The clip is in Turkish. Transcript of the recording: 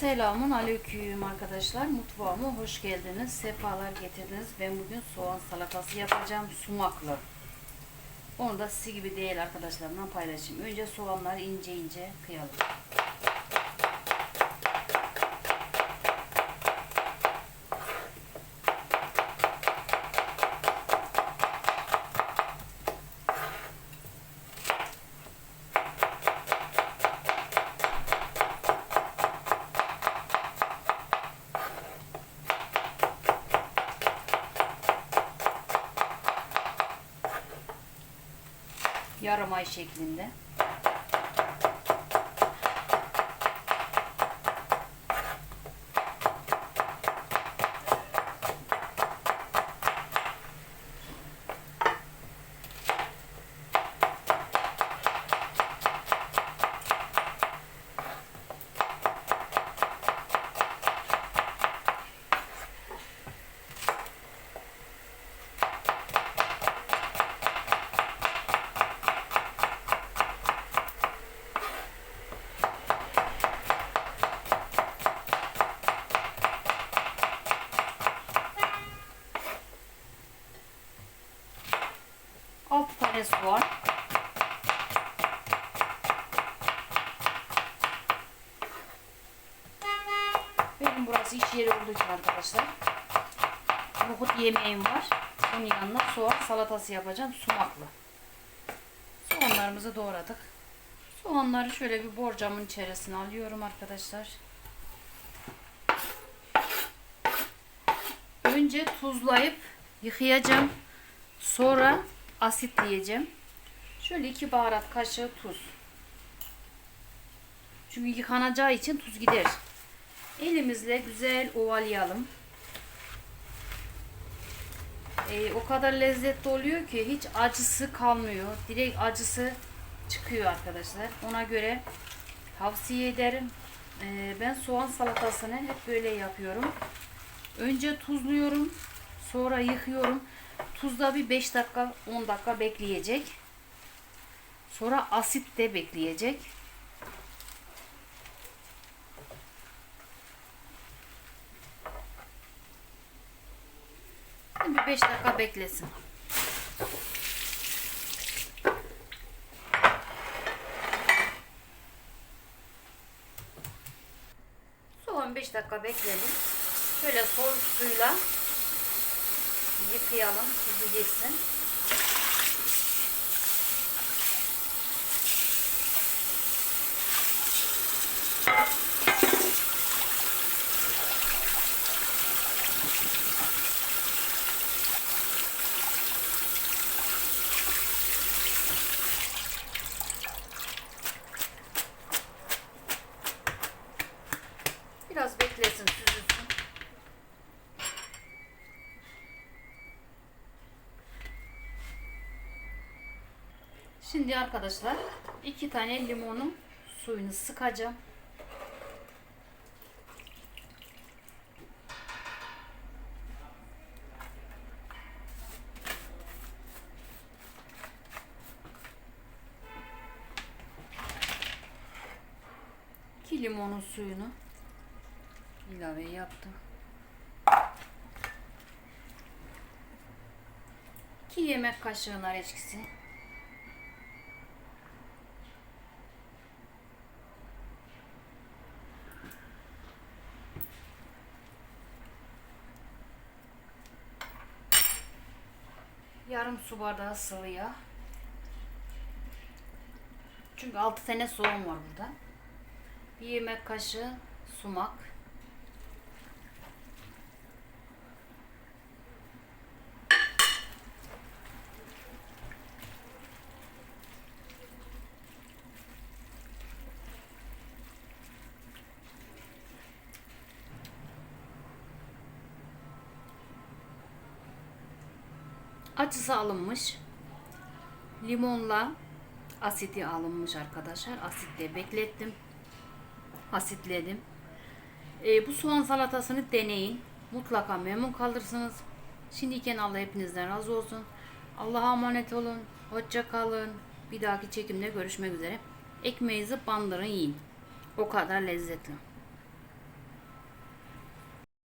Selamun aleyküm arkadaşlar. Mutfağıma hoş geldiniz. Sefalar getirdiniz. Ben bugün soğan salatası yapacağım. Sumaklı. Onu da sizi gibi değil arkadaşlarımla paylaşayım. Önce soğanları ince ince kıyalım. Yarım ay şeklinde. Tane soğan. Benim burası iş yeri olduğu için arkadaşlar. Nohut yemeğim var. Bunun yanına soğan salatası yapacağım. Sumaklı. Soğanlarımızı doğradık. Soğanları şöyle bir borcamın içerisine alıyorum arkadaşlar. Önce tuzlayıp yıkayacağım. Sonra asitleyeceğim. Şöyle iki baharat kaşığı tuz. Çünkü yıkanacağı için tuz gider. Elimizle güzel ovalayalım. Ee, o kadar lezzetli oluyor ki hiç acısı kalmıyor. Direkt acısı çıkıyor arkadaşlar. Ona göre tavsiye ederim. Ee, ben soğan salatasını hep böyle yapıyorum. Önce tuzluyorum. Sonra yıkıyorum. Tuzda bir 5 dakika 10 dakika bekleyecek. Sonra asit de bekleyecek. Bir 5 dakika beklesin. Soğan 5 dakika bekleyelim. Şöyle soğuk suyla yıkayalım, tuzu gitsin. Biraz beklesin, süzülsün. Şimdi arkadaşlar iki tane limonun suyunu sıkacağım. İki limonun suyunu ilave yaptım. 2 yemek kaşığı nar Yarım su bardağı sıvı yağ. Çünkü 6 tane soğan var burada. Bir yemek kaşığı sumak. Acısı alınmış. Limonla asiti alınmış arkadaşlar. Asitle beklettim. Asitledim. Ee, bu soğan salatasını deneyin. Mutlaka memnun kalırsınız. Şimdiyken Allah hepinizden razı olsun. Allah'a emanet olun. Hoşça kalın. Bir dahaki çekimde görüşmek üzere. Ekmeğinizi bandırın yiyin. O kadar lezzetli.